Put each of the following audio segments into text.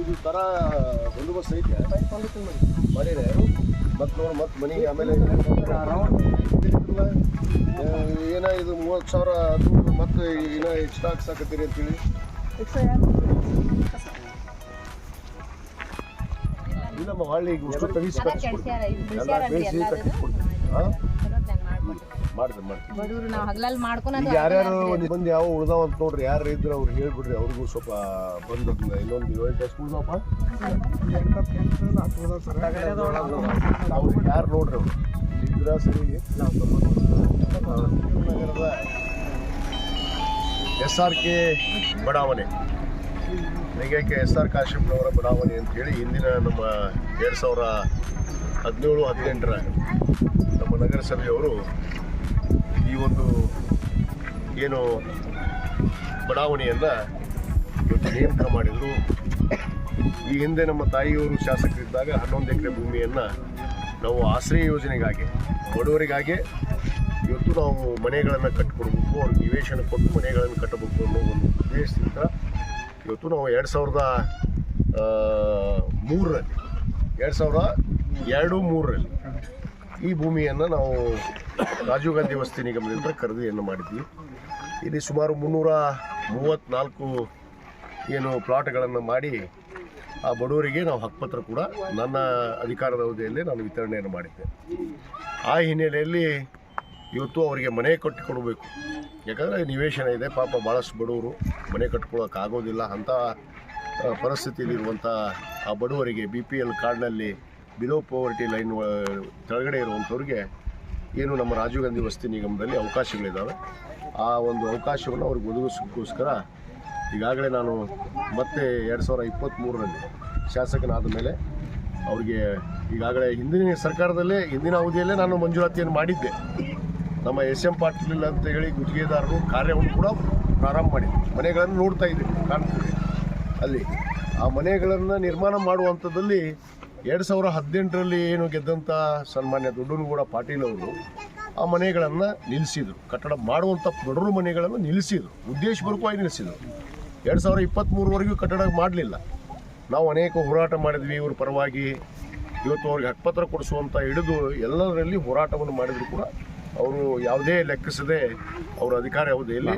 ಇದು ಥರ ಬಂದೋಬಸ್ತ್ ಐತೆ. ಮಾಡಿದೆ. ಮತ್ತೆ ನೋಡಿ ಮತ್ತೆ ಮನೆಗೆ ಆಮೇಲೆ ಏನ ಇದು ಮೂವತ್ತು ಸಾವಿರ ಅದು ಮತ್ತೆ ಏನೋ ಎಕ್ಸ್ಟ್ರಾ ಹಾಕ್ಸಾಕತ್ತೀರಿ ಅಂತೇಳಿ. ಇಲ್ಲಮ್ಮ ಹೊಳ್ಳಿ ತೆಗಿಸಿ ಇದು ಎಲ್ಲ ಬೇಯಿಸಿ. ಕಟ್ಟಿಸ್ಕೊಡ್ತೀನಿ. ಹಾಂ? ನಾವು ಹಗಲಲ್ಲಿ ಈಗ ಯಾರ್ಯಾರು ಒಂದು ಬಂದು ಯಾವ ಉಳ್ದಾವ ಅಂತ ನೋಡ್ರಿ ಯಾರು ಇದ್ರೆ ಅವ್ರು ಹೇಳ್ಬಿಡ್ರಿ ಅವ್ರಿಗೂ ಸ್ವಲ್ಪ ಬಂದು ಇನ್ನೊಂದು ಏಳು ಎಷ್ಟು ಉಳ್ದವಪ್ಪ ಅವ್ರು ಯಾರು ನೋಡ್ರಿ ಅವ್ರು? ಇದ್ರ ಸರಿ ಎಸ್ ಆರ್ ಕೆ ಬಡಾವಣೆ. ನೈಗೈಕೆ ಎಸ್ ಆರ್ ಕಾಶ್ಯಪ್ನವರ ಬಡಾವಣೆ ಅಂತೇಳಿ ಇಂದಿನ ನಮ್ಮ ಎರಡು ಸಾವಿರ ಹದಿನೇಳು ಹದಿನೆಂಟರ ನಮ್ಮ ನಗರಸಭೆಯವರು ಈ ಒಂದು ಏನು ಬಡಾವಣೆಯನ್ನು ಇವತ್ತು ನೇಮಕ ಮಾಡಿದರು. ಈ ಹಿಂದೆ ನಮ್ಮ ತಾಯಿಯವರು ಶಾಸಕರಿದ್ದಾಗ ಹನ್ನೊಂದು ಎಕರೆ ಭೂಮಿಯನ್ನು ನಾವು ಆಶ್ರಯ ಯೋಜನೆಗಾಗಿ, ಬಡವರಿಗಾಗಿ ಇವತ್ತು ನಾವು ಮನೆಗಳನ್ನು ಕಟ್ಟಿಕೊಡ್ಬೇಕು ಅವ್ರಿಗೆ ನಿವೇಶನ ಕೊಟ್ಟು ಮನೆಗಳನ್ನು ಕಟ್ಟಬೇಕು ಅನ್ನೋ ಒಂದು ಉದ್ದೇಶದಿಂದ ಇವತ್ತು ನಾವು ಎರಡು ಸಾವಿರದ ಮೂರರಲ್ಲಿ, ಎರಡು ಸಾವಿರದ ಎರಡು ಮೂರರಲ್ಲಿ ಈ ಭೂಮಿಯನ್ನು ನಾವು ರಾಜೀವ್ ಗಾಂಧಿ ವಸತಿ ನಿಗಮದಿಂದ ಖರೀದಿಯನ್ನು ಮಾಡಿದ್ವಿ. ಇಲ್ಲಿ ಸುಮಾರು ಮುನ್ನೂರ ಮೂವತ್ತ್ನಾಲ್ಕು ಏನು ಪ್ಲಾಟ್ಗಳನ್ನು ಮಾಡಿ ಆ ಬಡವರಿಗೆ ನಾವು ಹಕ್ಕುಪತ್ರ ಕೂಡ ನನ್ನ ಅಧಿಕಾರದ ಅವಧಿಯಲ್ಲಿ ನಾನು ವಿತರಣೆಯನ್ನು ಮಾಡಿದ್ದೆ. ಆ ಹಿನ್ನೆಲೆಯಲ್ಲಿ ಇವತ್ತು ಅವರಿಗೆ ಮನೆ ಕಟ್ಟಿಕೊಡಬೇಕು. ಯಾಕಂದರೆ ನಿವೇಶನ ಇದೆ, ಪಾಪ ಭಾಳಷ್ಟು ಬಡವರು ಮನೆ ಕಟ್ಕೊಳ್ಳೋಕ್ಕಾಗೋದಿಲ್ಲ ಅಂಥ ಪರಿಸ್ಥಿತಿಯಲ್ಲಿರುವಂಥ ಆ ಬಡವರಿಗೆ ಬಿ ಪಿ ಎಲ್ ಕಾರ್ಡ್ನಲ್ಲಿ ಬಿಲೋ ಪೋವರ್ಟಿ ಲೈನ್ ಕೆಳಗಡೆ ಇರುವಂಥವ್ರಿಗೆ ಏನು ನಮ್ಮ ರಾಜೀವ್ ಗಾಂಧಿ ವಸತಿ ನಿಗಮದಲ್ಲಿ ಅವಕಾಶಗಳಿದ್ದಾವೆ ಆ ಒಂದು ಅವಕಾಶವನ್ನು ಅವ್ರಿಗೆ ಒದಗಿಸೋಕ್ಕೋಸ್ಕರ ಈಗಾಗಲೇ ನಾನು ಮತ್ತೆ ಎರಡು ಸಾವಿರ ಇಪ್ಪತ್ತ್ಮೂರರಲ್ಲಿ ಶಾಸಕನಾದ ಮೇಲೆ ಅವ್ರಿಗೆ ಈಗಾಗಲೇ ಹಿಂದಿನ ಸರ್ಕಾರದಲ್ಲೇ, ಹಿಂದಿನ ಅವಧಿಯಲ್ಲೇ ನಾನು ಮಂಜೂರಾತಿಯನ್ನು ಮಾಡಿದ್ದೆ. ನಮ್ಮ ಎಸ್ ಎಂ ಪಾಟೀಲ್ ಅಂತ ಹೇಳಿ ಗುತ್ತಿಗೆದಾರರು ಕಾರ್ಯವನ್ನು ಕೂಡ ಪ್ರಾರಂಭ ಮಾಡಿದ್ದೆ ಮನೆಗಳನ್ನು ನೋಡ್ತಾ ಇದ್ದೀವಿ ಕಾಣ್ತೀವಿ ಅಲ್ಲಿ ಆ ಮನೆಗಳನ್ನು ನಿರ್ಮಾಣ ಮಾಡುವಂಥದ್ದಲ್ಲಿ ಎರಡು ಸಾವಿರ ಹದಿನೆಂಟರಲ್ಲಿ ಏನು ಗೆದ್ದಂಥ ಸನ್ಮಾನ್ಯ ದೊಡ್ಡನಗೌಡ ಪಾಟೀಲ್ ಅವರು ಆ ಮನೆಗಳನ್ನು ನಿಲ್ಲಿಸಿದರು. ಕಟ್ಟಡ ಮಾಡುವಂಥ ಬಡವರು ಮನೆಗಳನ್ನು ನಿಲ್ಲಿಸಿದರು. ಉದ್ದೇಶಪೂರ್ವಕವಾಗಿ ನಿಲ್ಲಿಸಿದರು. ಎರಡು ಸಾವಿರ ಇಪ್ಪತ್ತ್ಮೂರವರೆಗೂ ಕಟ್ಟಡ ಮಾಡಲಿಲ್ಲ. ನಾವು ಅನೇಕ ಹೋರಾಟ ಮಾಡಿದ್ವಿ. ಇವ್ರ ಪರವಾಗಿ ಇವತ್ತು ಅವ್ರಿಗೆ ಹಕ್ಕುಪತ್ರ ಕೊಡಿಸುವಂಥ ಹಿಡಿದು ಎಲ್ಲದರಲ್ಲಿ ಹೋರಾಟವನ್ನು ಮಾಡಿದ್ರು ಕೂಡ. ಅವರು ಯಾವುದೇ ಲೆಕ್ಕಿಸದೆ ಅವರ ಅಧಿಕಾರ ಅವಧಿಯಲ್ಲಿ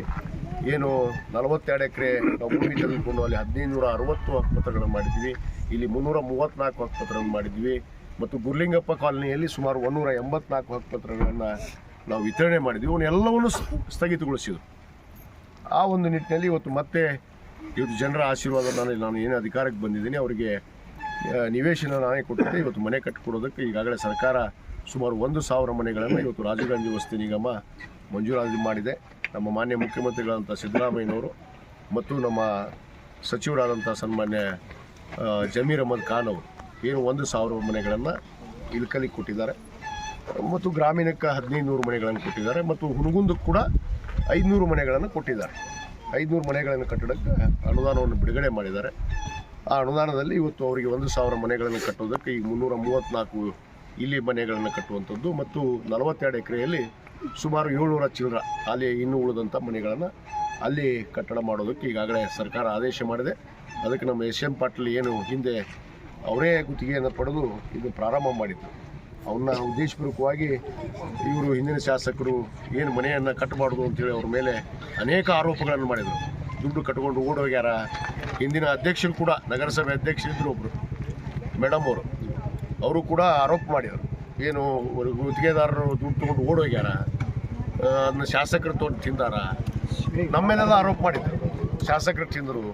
ಏನು ನಲವತ್ತೆರಡು ಎಕರೆ ನಾವು ಭೂಮಿ ತೆಗೆದುಕೊಂಡು ಅಲ್ಲಿ ಹದಿನೈದು ನೂರ ಅರವತ್ತು ಹಕ್ಕುಪತ್ರಗಳನ್ನು ಮಾಡಿದ್ವಿ ಇಲ್ಲಿ ಮುನ್ನೂರ ಮೂವತ್ತ್ನಾಲ್ಕು ಹಕ್ಕುಪತ್ರಗಳನ್ನು ಮಾಡಿದ್ವಿ ಮತ್ತು ಗುರ್ಲಿಂಗಪ್ಪ ಕಾಲೋನಿಯಲ್ಲಿ ಸುಮಾರು ಒಂದೂರ ಎಂಬತ್ನಾಲ್ಕು ಹಕ್ಕುಪತ್ರಗಳನ್ನು ನಾವು ವಿತರಣೆ ಮಾಡಿದ್ವಿ ಅವನ್ನೆಲ್ಲವನ್ನು ಸ್ಥಗಿತಗೊಳಿಸಿದ್ರು. ಆ ಒಂದು ನಿಟ್ಟಿನಲ್ಲಿ ಇವತ್ತು ಮತ್ತೆ ಇವತ್ತು ಜನರ ಆಶೀರ್ವಾದ ನಾನು ನಾನು ಏನು ಅಧಿಕಾರಕ್ಕೆ ಬಂದಿದ್ದೀನಿ, ಅವರಿಗೆ ನಿವೇಶನ ನಾನೇ ಕೊಟ್ಟಿದ್ದೆ. ಇವತ್ತು ಮನೆ ಕಟ್ಟಿಕೊಡೋದಕ್ಕೆ ಈಗಾಗಲೇ ಸರ್ಕಾರ ಸುಮಾರು ಒಂದು ಸಾವಿರ ಮನೆಗಳನ್ನು ಇವತ್ತು ರಾಜೀವ್ ಗಾಂಧಿ ವಸತಿ ನಿಗಮ ಮಂಜೂರಾತಿ ಮಾಡಿದೆ. ನಮ್ಮ ಮಾನ್ಯ ಮುಖ್ಯಮಂತ್ರಿಗಳಾದಂಥ ಸಿದ್ದರಾಮಯ್ಯನವರು ಮತ್ತು ನಮ್ಮ ಸಚಿವರಾದಂಥ ಸನ್ಮಾನ್ಯ ಜಮೀರ್ ಅಹಮದ್ ಖಾನ್ ಅವರು ಏನು ಒಂದು ಸಾವಿರ ಮನೆಗಳನ್ನು ಇಳ್ಕಲಿ ಕೊಟ್ಟಿದ್ದಾರೆ ಮತ್ತು ಗ್ರಾಮೀಣಕ್ಕೆ ಹದಿನೈದು ನೂರು ಮನೆಗಳನ್ನು ಕೊಟ್ಟಿದ್ದಾರೆ ಮತ್ತು ಹುನಗುಂದಕ್ಕೆ ಕೂಡ ಐದುನೂರು ಮನೆಗಳನ್ನು ಕೊಟ್ಟಿದ್ದಾರೆ. ಐದುನೂರು ಮನೆಗಳನ್ನು ಕಟ್ಟಡಕ್ಕೆ ಅನುದಾನವನ್ನು ಬಿಡುಗಡೆ ಮಾಡಿದ್ದಾರೆ. ಆ ಅನುದಾನದಲ್ಲಿ ಇವತ್ತು ಅವರಿಗೆ ಒಂದು ಸಾವಿರ ಮನೆಗಳನ್ನು ಕಟ್ಟೋದಕ್ಕೆ ಈ ಮುನ್ನೂರ ಮೂವತ್ತ್ನಾಲ್ಕು ಇಲ್ಲಿ ಮನೆಗಳನ್ನು ಕಟ್ಟುವಂಥದ್ದು ಮತ್ತು ನಲವತ್ತೆರಡು ಎಕರೆಯಲ್ಲಿ ಸುಮಾರು ಏಳ್ನೂರ ಚಿಲ್ಲರ ಅಲ್ಲಿ ಇನ್ನೂ ಉಳಿದಂಥ ಮನೆಗಳನ್ನು ಅಲ್ಲಿ ಕಟ್ಟಡ ಮಾಡೋದಕ್ಕೆ ಈಗಾಗಲೇ ಸರ್ಕಾರ ಆದೇಶ ಮಾಡಿದೆ. ಅದಕ್ಕೆ ನಮ್ಮ ಎಸ್ ಎಂ ಪಾಟೀಲ್ ಏನು ಹಿಂದೆ ಅವರೇ ಗುತ್ತಿಗೆಯನ್ನು ಪಡೆದು ಇದು ಪ್ರಾರಂಭ ಮಾಡಿದ್ರು. ಅವನ್ನ ಉದ್ದೇಶಪೂರ್ವಕವಾಗಿ ಇವರು ಹಿಂದಿನ ಶಾಸಕರು ಏನು ಮನೆಯನ್ನು ಕಟ್ಟಬಾರ್ದು ಅಂತೇಳಿ ಅವ್ರ ಮೇಲೆ ಅನೇಕ ಆರೋಪಗಳನ್ನು ಮಾಡಿದರು. ದುಡ್ಡು ಕಟ್ಕೊಂಡು ಓಡೋಗ್ಯಾರ ಹಿಂದಿನ ಅಧ್ಯಕ್ಷರು ಕೂಡ, ನಗರಸಭೆ ಅಧ್ಯಕ್ಷರಿದ್ದರು ಒಬ್ಬರು ಮೇಡಮ್ ಅವರು. ಅವರು ಕೂಡ ಆರೋಪ ಮಾಡಿದರು. ಏನು ಗುತ್ತಿಗೆದಾರರು ದುಡ್ಡು ತೊಗೊಂಡು ಓಡೋಗ್ಯಾರ ಅದನ್ನ ಶಾಸಕರು ತೊಗೊಂಡು ತಿಂದಾರ. ನಮ್ಮ ಮೇಲೆಲ್ಲ ಆರೋಪ ಮಾಡಿದ್ರು. ಶಾಸಕರು ತಿಂದರು.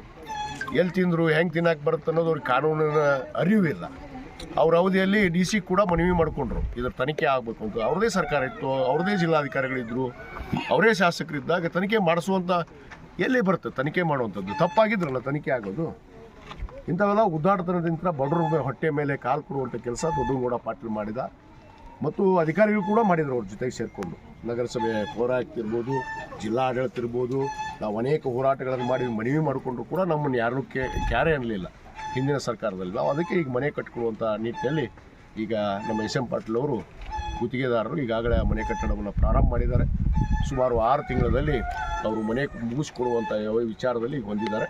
ಎಲ್ಲಿ ತಿಂದರು, ಹೆಂಗೆ ತಿನ್ನಕ್ಕೆ ಬರುತ್ತೆ ಅನ್ನೋದು ಅವ್ರಿಗೆ ಕಾನೂನಿನ ಇಲ್ಲ. ಅವ್ರ ಅವಧಿಯಲ್ಲಿ ಡಿ ಸಿ ಕೂಡ ಮನವಿ ಮಾಡಿಕೊಂಡ್ರು. ಇದ್ರ ತನಿಖೆ ಆಗಬೇಕು ಅಂತ. ಅವ್ರದೇ ಸರ್ಕಾರ ಇತ್ತು, ಅವ್ರದೇ ಜಿಲ್ಲಾಧಿಕಾರಿಗಳಿದ್ದರು ಅವರೇ ಶಾಸಕರಿದ್ದಾಗ ತನಿಖೆ ಮಾಡಿಸುವಂಥ ಎಲ್ಲಿ ಬರುತ್ತೆ, ತನಿಖೆ ಮಾಡುವಂಥದ್ದು. ತಪ್ಪಾಗಿದ್ರಲ್ಲ ತನಿಖೆ ಆಗೋದು. ಇಂಥವೆಲ್ಲ ಉದ್ದಾಟತನದಿಂದ ಬಡವ್ರ ಹೊಟ್ಟೆ ಮೇಲೆ ಕಾಲು ಕೊಡುವಂಥ ಕೆಲಸ ದೊಡ್ಡಗೌಡ ಪಾಟೀಲ್ ಮಾಡಿದ. ಮತ್ತು ಅಧಿಕಾರಿಗಳು ಕೂಡ ಮಾಡಿದ್ರು ಅವ್ರ ಜೊತೆಗೆ ಸೇರಿಕೊಂಡು. ನಗರಸಭೆ ಹೋರಾಟ ಇರ್ಬೋದು ಜಿಲ್ಲಾ ಆಡಳಿತ ಇರ್ಬೋದು, ನಾವು ಅನೇಕ ಹೋರಾಟಗಳನ್ನು ಮಾಡಿ ಮನವಿ ಮಾಡಿಕೊಂಡ್ರು ಕೂಡ ನಮ್ಮನ್ನು ಯಾರನ್ನೂ ಕೇ, ಕ್ಯಾರೆ ಅನ್ನಲಿಲ್ಲ. ಹಿಂದಿನ ಸರ್ಕಾರದಲ್ಲಿ. ನಾವು ಅದಕ್ಕೆ ಈಗ ಮನೆ ಕಟ್ಟಿಕೊಳ್ಳುವಂಥ ನಿಟ್ಟಿನಲ್ಲಿ ಈಗ ನಮ್ಮ ಎಸ್ ಎಂ ಪಾಟೀಲ್ ಅವರು ಗುತ್ತಿಗೆದಾರರು ಈಗಾಗಲೇ ಮನೆ ಕಟ್ಟಡವನ್ನು ಪ್ರಾರಂಭ ಮಾಡಿದ್ದಾರೆ. ಸುಮಾರು ಆರು ತಿಂಗಳಲ್ಲಿ ಅವರು ಮನೆ ಮುಗಿಸ್ಕೊಡುವಂಥ ವಿಚಾರದಲ್ಲಿ ಹೊಂದಿದ್ದಾರೆ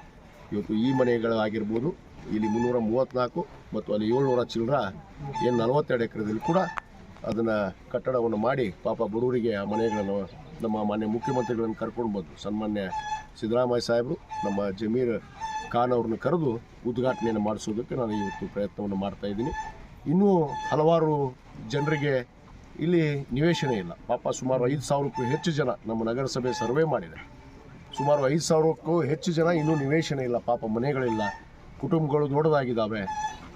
ಇವತ್ತು ಈ ಮನೆಗಳಾಗಿರ್ಬೋದು, ಇಲ್ಲಿ ಮುನ್ನೂರ ಮೂವತ್ತ್ನಾಲ್ಕು ಮತ್ತು ಅಲ್ಲಿ ಏಳ್ನೂರ ಚಿಲ್ಲರ, ಏನು ನಲವತ್ತೆರಡು ಎಕರೆದಲ್ಲಿ ಕೂಡ ಅದನ್ನು ಕಟ್ಟಡವನ್ನು ಮಾಡಿ ಪಾಪ ಬಡವರಿಗೆ ಆ ಮನೆಗಳನ್ನು ನಮ್ಮ ಮಾನ್ಯ ಮುಖ್ಯಮಂತ್ರಿಗಳನ್ನು ಕರ್ಕೊಂಡು ಬಂದು ಸನ್ಮಾನ್ಯ ಸಿದ್ದರಾಮಯ್ಯ ಸಾಹೇಬರು, ನಮ್ಮ ಜಮೀರ್ ಖಾನ್ ಅವ್ರನ್ನ ಕರೆದು ಉದ್ಘಾಟನೆಯನ್ನು ಮಾಡಿಸೋದಕ್ಕೆ ನಾನು ಇವತ್ತು ಪ್ರಯತ್ನವನ್ನು ಮಾಡ್ತಾ ಇದ್ದೀನಿ. ಇನ್ನೂ ಹಲವಾರು ಜನರಿಗೆ ಇಲ್ಲಿ ನಿವೇಶನ ಇಲ್ಲ. ಪಾಪ ಸುಮಾರು ಐದು ಸಾವಿರಕ್ಕೂ ಹೆಚ್ಚು ಜನ ನಮ್ಮ ನಗರಸಭೆ ಸರ್ವೆ ಮಾಡಿದೆ. ಸುಮಾರು ಐದು ಸಾವಿರಕ್ಕೂ ಹೆಚ್ಚು ಜನ ಇನ್ನೂ ನಿವೇಶನ ಇಲ್ಲ. ಪಾಪ ಮನೆಗಳಿಲ್ಲ. ಕುಟುಂಬಗಳು ದೊಡ್ಡದಾಗಿದ್ದಾವೆ.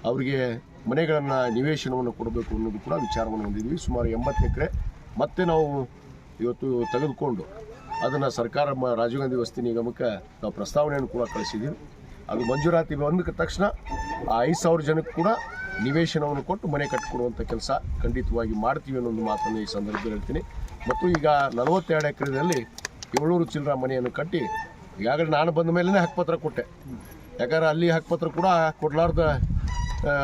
ಅವರಿಗೆ ಮನೆಗಳನ್ನು ನಿವೇಶನವನ್ನು ಕೊಡಬೇಕು ಅನ್ನೋದು ಕೂಡ ವಿಚಾರವನ್ನು ಹೊಂದಿದ್ವಿ. ಸುಮಾರು ಎಂಬತ್ತು ಎಕರೆ ಮತ್ತೆ ನಾವು ಇವತ್ತು ತೆಗೆದುಕೊಂಡು ಅದನ್ನು ಸರ್ಕಾರ ಮ- ರಾಜೀವ್ ಗಾಂಧಿ ವಸತಿ ನಿಗಮಕ್ಕೆ ನಾವು ಪ್ರಸ್ತಾವನೆಯನ್ನು ಕೂಡ ಕಳಿಸಿದ್ದೀವಿ. ಅದು ಮಂಜೂರಾತಿ ಬಂದ ತಕ್ಷಣ ಆ ಐದು ಸಾವಿರ ಜನಕ್ಕೆ ಕೂಡ ನಿವೇಶನವನ್ನು ಕೊಟ್ಟು ಮನೆ ಕಟ್ಟಿಕೊಡುವಂಥ ಕೆಲಸ ಖಂಡಿತವಾಗಿ ಮಾಡ್ತೀವಿ ಅನ್ನೋದು ಮಾತನ್ನು ಈ ಸಂದರ್ಭದಲ್ಲಿ ಹೇಳ್ತೀನಿ. ಮತ್ತು ಈಗ ನಲವತ್ತೆರಡು ಎಕರೆದಲ್ಲಿ ಏಳ್ನೂರು ಚಿಲ್ಲರ ಮನೆಯನ್ನು ಕಟ್ಟಿ ಈಗಾಗಲೇ ನಾನು ಬಂದ ಮೇಲೇ ಹಕ್ಕುಪತ್ರ ಕೊಟ್ಟೆ. ಯಾಕಂದ್ರೆ ಅಲ್ಲಿ ಹಕ್ಕುಪತ್ರ ಕೂಡ ಕೊಡ್ಲಾರ್ದ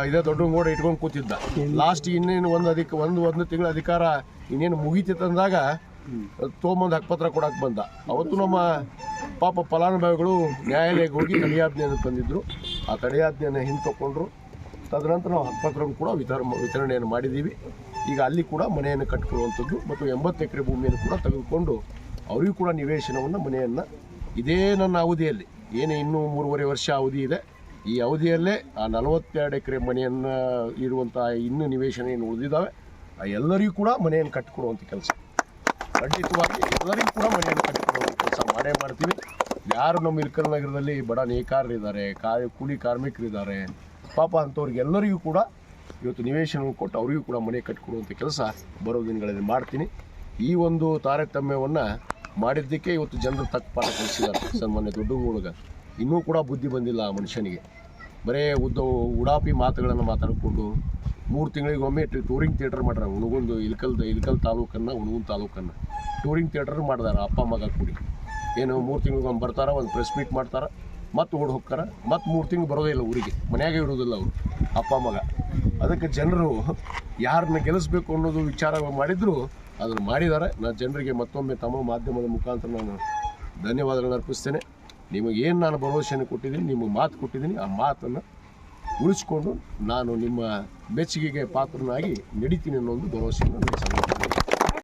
ಇದೇ ದೊಡ್ಡ ಮೋಡ ಇಟ್ಕೊಂಡು ಕೂತಿದ್ದ. ಲಾಸ್ಟ್ ಇನ್ನೇನು ಒಂದು ಅಧಿಕ ಒಂದು ಒಂದು ತಿಂಗಳ ಅಧಿಕಾರ ಇನ್ನೇನು ಮುಗೀತಿತ್ತು ಅಂದಾಗ ತೊಗೊಂಬಂದು ಹಕ್ಕುಪತ್ರ ಕೊಡಕ್ಕೆ ಬಂದ. ಅವತ್ತು ನಮ್ಮ ಪಾಪ ಫಲಾನುಭವಿಗಳು ನ್ಯಾಯಾಲಯಕ್ಕೆ ಹೋಗಿ ತಡೆಯಾಜ್ಞೆಯನ್ನು ತಂದಿದ್ದರು ಆ ತಡೆಯಾಜ್ಞೆಯನ್ನು ಹಿಂತಕೊಂಡ್ರು. ತದನಂತರ ನಾವು ಹಕ್ಕುಪತ್ರವನ್ನು ಕೂಡ ವಿತರ ವಿತರಣೆಯನ್ನು ಮಾಡಿದ್ದೀವಿ ಈಗ ಅಲ್ಲಿ ಕೂಡ ಮನೆಯನ್ನು ಕಟ್ಟಿಕೊಳ್ಳುವಂಥದ್ದು ಮತ್ತು ಎಂಬತ್ತು ಎಕರೆ ಭೂಮಿಯನ್ನು ಕೂಡ ತೆಗೆದುಕೊಂಡು ಅವರಿಗೂ ಕೂಡ ನಿವೇಶನವನ್ನು ಮನೆಯನ್ನು ಇದೇ ನನ್ನ ಅವಧಿಯಲ್ಲಿ. ಏನೇ ಇನ್ನೂ ಮೂರುವರೆ ವರ್ಷ ಅವಧಿ ಇದೆ. ಈ ಅವಧಿಯಲ್ಲೇ ಆ ನಲವತ್ತೆರಡು ಎಕರೆ ಮನೆಯನ್ನು ಇರುವಂಥ ಇನ್ನು ನಿವೇಶನ ಏನು ಉಳಿದಿದ್ದಾವೆ. ಆ ಎಲ್ಲರಿಗೂ ಕೂಡ ಮನೆಯನ್ನು ಕಟ್ಟಿಕೊಡುವಂಥ ಕೆಲಸ. ಖಂಡಿತವಾಗಿ ಎಲ್ಲರಿಗೂ ಕೂಡ ಮನೆಯನ್ನು ಕಟ್ಟಿಕೊಡುವಂಥ ಕೆಲಸ ಮಾಡೇ ಮಾಡ್ತೀವಿ. ಯಾರು ನಮ್ಮ ಇಲ್ಕಲ್ ನಗರದಲ್ಲಿ ಬಡ ನೇಕಾರರಿದ್ದಾರೆ ಕಾರ್ ಕೂಲಿ ಕಾರ್ಮಿಕರಿದ್ದಾರೆ, ಪಾಪ ಅಂಥವ್ರಿಗೆಲ್ಲರಿಗೂ ಕೂಡ ಇವತ್ತು ನಿವೇಶನ ಕೊಟ್ಟು ಅವರಿಗೂ ಕೂಡ ಮನೆ ಕಟ್ಟಿಕೊಡುವಂಥ ಕೆಲಸ ಬರೋ ದಿನಗಳಲ್ಲಿ ಮಾಡ್ತೀನಿ. ಈ ಒಂದು ತಾರತಮ್ಯವನ್ನು ಮಾಡಿದ್ದಕ್ಕೆ ಇವತ್ತು ಜನರು ತಕ್ಕ ಪಾಠ ಕಲಿಸಿದ್ದಾರೆ ಸನ್ಮಾನ್ಯ ದೊಡ್ಡ ಹುಡುಗ ಇನ್ನೂ ಕೂಡ ಬುದ್ಧಿ ಬಂದಿಲ್ಲ ಆ ಮನುಷ್ಯನಿಗೆ. ಬರೇ ಉದ್ದ ಉಡಾಪಿ ಮಾತುಗಳನ್ನು ಮಾತಾಡಿಕೊಂಡು ಮೂರು ತಿಂಗಳಿಗೊಮ್ಮೆ ಟೂರಿಂಗ್ ಥಿಯೇಟರ್ ಮಾಡ್ಯಾರ ಹುಣಗುಂದು ಇಲ್ಕಲ್ ಇಲ್ಕಲ್ ತಾಲೂಕನ್ನು, ಹುಣಗುಂದ ತಾಲೂಕನ್ನು. ಟೂರಿಂಗ್ ಥಿಯೇಟರ್ ಮಾಡಿದಾರೆ ಅಪ್ಪ, ಮಗ ಕೂಡಿ. ಏನು ಮೂರು ತಿಂಗಳಿಗೊಮ್ಮೆ ಬರ್ತಾರ, ಒಂದು ಪ್ರೆಸ್ ಮೀಟ್ ಮಾಡ್ತಾರೆ, ಮತ್ತೆ ಓಡಿ ಹೋಗ್ತಾರೆ, ಮತ್ತೆ ಮೂರು ತಿಂಗಳು ಬರೋದೇ ಇಲ್ಲ ಊರಿಗೆ. ಮನ್ಯಾಗೆ ಇರೋದಿಲ್ಲ ಅವರು, ಅಪ್ಪ, ಮಗ. ಅದಕ್ಕೆ ಜನರು ಯಾರನ್ನ ಗೆಲ್ಲಿಸ್ಬೇಕು ಅನ್ನೋದು ವಿಚಾರ ಮಾಡಿದ್ರು, ಅದನ್ನು ಮಾಡಿದ್ದಾರೆ ನಾನು ಜನರಿಗೆ ಮತ್ತೊಮ್ಮೆ ತಮ್ಮ ಮಾಧ್ಯಮದ ಮುಖಾಂತರ ನಾನು ಧನ್ಯವಾದಗಳನ್ನು ಅರ್ಪಿಸ್ತೇನೆ. ನಿಮಗೇನು ನಾನು ಭರವಸೆಯನ್ನು ಕೊಟ್ಟಿದ್ದೀನಿ ನಿಮಗೆ ಮಾತು ಕೊಟ್ಟಿದ್ದೀನಿ, ಆ ಮಾತನ್ನು ಉಳಿಸ್ಕೊಂಡು ನಾನು ನಿಮ್ಮ ಮೆಚ್ಚುಗೆಗೆ ಪಾತ್ರನಾಗಿ ನಡೀತೀನಿ ಅನ್ನೋ ಒಂದು ಭರವಸೆಯನ್ನು ಸಂದರ್ಭದಲ್ಲಿ